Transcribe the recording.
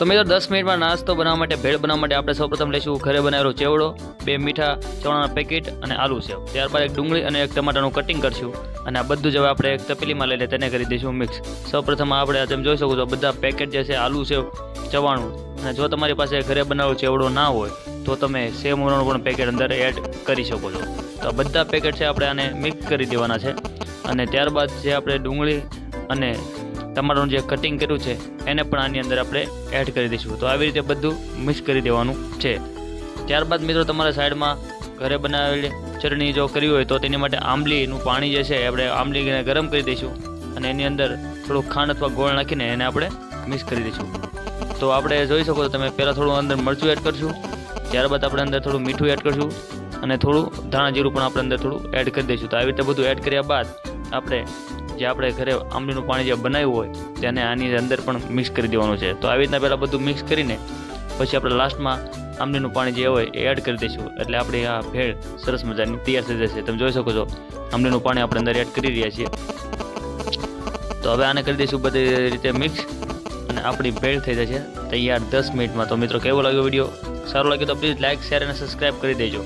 તો મિત્રો, દસ મિનિટમાં નાસ્તો બનાવવા માટે, ભેળ બનાવવા માટે આપણે સૌપ્રથમ લઈશું ઘરે બનાવેલો ચેવડો, બે મીઠા ચણાના પેકેટ અને આલુ સેવ. ત્યારબાદ એક ડુંગળી અને એક ટમાટાનું કટિંગ કરશું અને આ બધું જ હવે આપણે એક તપેલીમાં લઈને તેને કરી દઈશું મિક્સ સૌપ્રથમ આપણે તમે જોઈ શકો છો બધા પેકેટ જે છે, આલુ સેવ, ચવાણું. અને જો તમારી પાસે ઘરે બનાવેલો ચેવડો ના હોય, તો તમે સેમ મરણું પણ પેકેટ અંદર એડ કરી શકો છો. તો આ બધા પેકેટ છે, આપણે આને મિક્સ કરી દેવાના છે. અને ત્યારબાદ જે આપણે ડુંગળી અને ટમાટરનું જે કટિંગ કર્યું છે, એને પણ આની અંદર આપણે એડ કરી દઈશું. તો આવી રીતે બધું મિક્સ કરી દેવાનું છે. ત્યારબાદ મિત્રો તમારા સાઈડમાં ઘરે બનાવેલી ચટણી જો કરવી હોય તો તેની માટે આંબલીનું પાણી જે છે આપણે આંબલીને ગરમ કરી દઈશું અને એની અંદર થોડું ખાંડ અથવા ગોળ નાખીને એને આપણે મિક્સ કરી દઈશું. તો આપણે જોઈ શકો તો તમે, પહેલાં થોડું અંદર મરચું એડ કરશું, ત્યારબાદ આપણે અંદર થોડું મીઠું એડ કરશું અને થોડું ધાણા જીરું પણ આપણે અંદર થોડું એડ કરી દઈશું. તો આવી રીતે બધું એડ કર્યા બાદ આપણે જે આપણે ઘરે આંબલીનું પાણી જે બનાવ્યું હોય તેને આની અંદર પણ મિક્સ કરી દેવાનું છે. તો આવી રીતના પહેલાં બધું મિક્સ કરીને, પછી આપણે લાસ્ટમાં આંબલીનું પાણી જે હોય એ એડ કરી દઈશું. એટલે આપણી આ ભેળ સરસ મજાની તૈયાર થઈ જશે. તમે જોઈ શકો છો આંબલીનું પાણી આપણે અંદર એડ કરી રહ્યા છીએ. તો હવે આને કરી દઈશું બધી રીતે મિક્સ અને આપણી ભેળ થઈ જશે તૈયાર દસ મિનિટમાં. તો મિત્રો, કેવો લાગ્યો વીડિયો સારો લાગ્યો તો પ્લીઝ લાઇક શેર અને સબસ્ક્રાઈબ કરી દેજો.